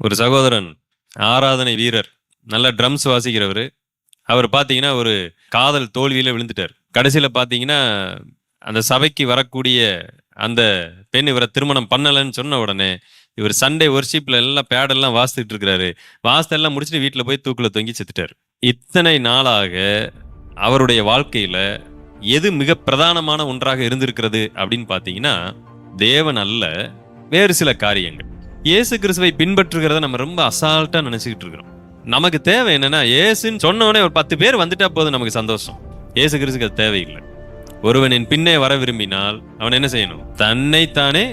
ஒரு சகோதரன் ஆராதனை வீரர் நல்ல ட்ரம்ஸ் வாசிக்கிறவர். அவர் பார்த்தீங்கன்னா ஒரு காதல் தோல்வியில் விழுந்துட்டார். கடைசியில் பார்த்தீங்கன்னா அந்த சபைக்கு வரக்கூடிய அந்த பெண் இவரை திருமணம் பண்ணலைன்னு சொன்ன உடனே இவர் சண்டே ஒர்ஷிப்பில் எல்லாம் பேடெல்லாம் வாசித்துட்டு இருக்கிறாரு. வாசத்தெல்லாம் முடிச்சுட்டு வீட்டில் போய் தூக்கில் தொங்கி செத்துட்டார். இத்தனை நாளாக அவருடைய வாழ்க்கையில் எது மிக பிரதானமான ஒன்றாக இருந்திருக்கிறது அப்படின்னு பார்த்தீங்கன்னா தேவன் அல்ல வேறு சில காரியங்கள். இயேசு கிறிஸ்துவை பின்பற்றுகிறத நம்ம ரொம்ப அசால்ட்டா நினைச்சுக்கிட்டு இருக்கிறோம். நமக்கு தேவை என்னன்னா ஏசுன்னு சொன்ன ஒரு பத்து பேர் வந்துட்டா போதும் நமக்கு சந்தோஷம். ஏசு கிறிஸ்துக்கு அது தேவையில்லை. ஒருவனின் பின்னே வர விரும்பினால் அவன் என்ன செய்யணும்? தன்னைத்தானே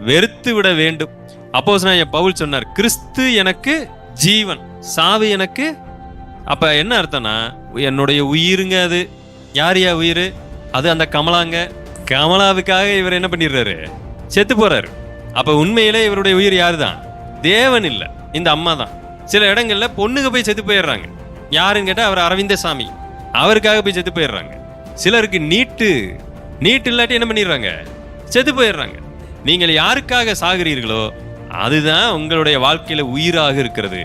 வெறுத்து விட வேண்டும். அப்போஸ் பவுல் சொன்னார் கிறிஸ்து எனக்கு ஜீவன் சாவு எனக்கு. அப்ப என்ன அர்த்தம்னா என்னுடைய உயிருங்க அது. யார் யா உயிர்? அது அந்த கமலாங்க. கமலாவுக்காக இவர் என்ன பண்ணிடுறாரு? செத்து போறாரு. அப்ப உண்மையிலே இவருடைய உயிர் யாரு தான் தேவன் இல்ல. இந்த அம்மா தான். சில இடங்கள்ல பொண்ணுங்க போய் செத்து போயிடுறாங்க. யாருன்னு கேட்டால் அவர் அரவிந்தசாமி. அவருக்காக போய் செத்து போயிடுறாங்க. சிலருக்கு நீட்டு. நீட் இல்லாட்டி என்ன பண்ணிடுறாங்க? செத்து போயிடுறாங்க. நீங்கள் யாருக்காக சாகிறீர்களோ அதுதான் உங்களுடைய வாழ்க்கையில் உயிராக இருக்கிறது.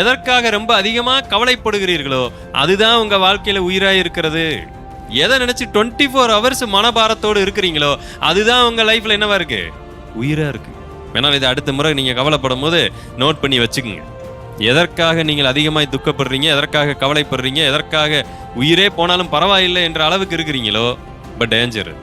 எதற்காக ரொம்ப அதிகமாக கவலைப்படுகிறீர்களோ அதுதான் உங்கள் வாழ்க்கையில் உயிராக இருக்கிறது. எதை நினச்சி டுவெண்ட்டி ஃபோர் ஹவர்ஸ் மனபாரத்தோடு இருக்கிறீங்களோ அதுதான் உங்கள் லைஃப்பில் என்னவா இருக்குது உயிராக இருக்குது வேணாலும் இதை அடுத்த முறை நீங்கள் கவலைப்படும் போது நோட் பண்ணி வச்சுக்கோங்க. எதற்காக நீங்கள் அதிகமாக துக்கப்படுறீங்க? எதற்காக கவலைப்படுறீங்க? எதற்காக உயிரே போனாலும் பரவாயில்லை என்ற அளவுக்கு இருக்கிறீங்களோ? But danger